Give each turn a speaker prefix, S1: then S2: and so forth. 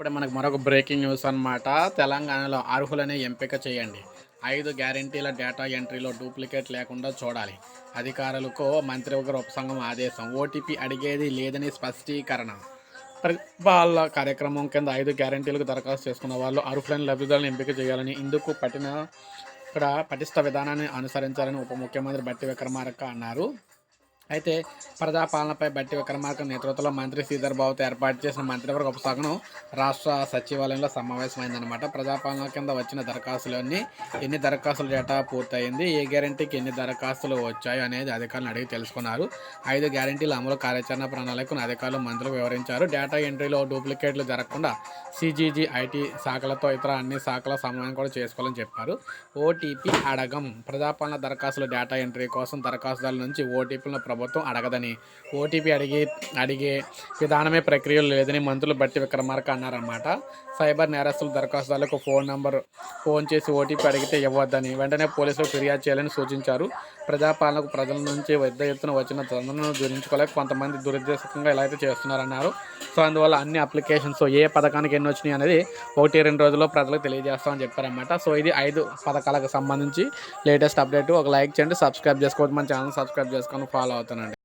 S1: ఇప్పుడు మనకు మరొక బ్రేకింగ్ న్యూస్ అన్నమాట. తెలంగాణలో అర్హులనే ఎంపిక చేయండి. ఐదు గ్యారంటీల డేటా ఎంట్రీలో డూప్లికేట్ లేకుండా చూడాలి. అధికారులకు మంత్రివర్గ ఉపసంఘం ఆదేశం. ఓటీపీ అడిగేది లేదని స్పష్టీకరణ. వాళ్ళ కార్యక్రమం కింద ఐదు గ్యారంటీలకు దరఖాస్తు చేసుకున్న వాళ్ళు అర్హులైన లబ్ధిదారులను ఎంపిక చేయాలని ఇందుకు పట్టిన ఇక్కడ పటిష్ట విధానాన్ని అనుసరించాలని ఉప ముఖ్యమంత్రి బట్టి విక్రమార్క అన్నారు. అయితే ప్రజాపాలనపై బట్టి విక్రమార్క నేతృత్వంలో మంత్రి శ్రీధర్ బాబుతో ఏర్పాటు చేసిన మంత్రివర్గ ఉపసంఘం రాష్ట్ర సచివాలయంలో సమావేశమైందనమాట ప్రజాపాలన కింద వచ్చిన దరఖాస్తులన్నీ ఎన్ని దరఖాస్తుల డేటా పూర్తయింది ఏ గ్యారంటీకి ఎన్ని దరఖాస్తులు వచ్చాయో అనేది అధికారులను అడిగి తెలుసుకున్నారు. ఐదు గ్యారంటీల అమలు కార్యాచరణ ప్రణాళికను అధికారులు మంత్రులు వివరించారు. డేటా ఎంట్రీలో డూప్లికేట్లు జరగకుండా సిజీజీ ఐటీ శాఖలతో ఇతర అన్ని శాఖల సమన్వయం కూడా చేసుకోవాలని చెప్పారు. ఓటీపీ అడగం. ప్రజాపాలన దరఖాస్తుల డేటా ఎంట్రీ కోసం దరఖాస్తుదారుల నుంచి ఓటీపీలను ప్రభుత్వం అడగదని. ఓటీపీ అడిగి అడిగే విధానమే ప్రక్రియలు లేదని మంత్రులు బట్టి విక్రమార్క అన్నారన్నమాట. సైబర్ నేరస్తులు దరఖాస్తుదారులకు ఫోన్ నంబర్ ఫోన్ చేసి ఓటీపీ అడిగితే ఇవ్వద్దని వెంటనే పోలీసులకు ఫిర్యాదు చేయాలని సూచించారు. ప్రజాపాలనకు ప్రజల నుంచి పెద్ద ఎత్తున వచ్చిన తొందరను దురించుకోలేక కొంతమంది దురుద్దేశంగా ఇలా అయితే చేస్తున్నారన్నారు. సో అందువల్ల అన్ని అప్లికేషన్స్ ఏ పథకానికి ఎన్ని వచ్చినాయి అనేది ఒకటి రెండు రోజుల్లో ప్రజలకు తెలియజేస్తామని చెప్పారనమాట సో ఇది ఐదు పథకాలకు సంబంధించి లేటెస్ట్ అప్డేట్ ఒక లైక్ చేయండి సబ్స్క్రైబ్ చేసుకోవద్దు. మన ఛానల్ సబ్స్క్రైబ్ చేసుకొని ఫాలో అవుతానండి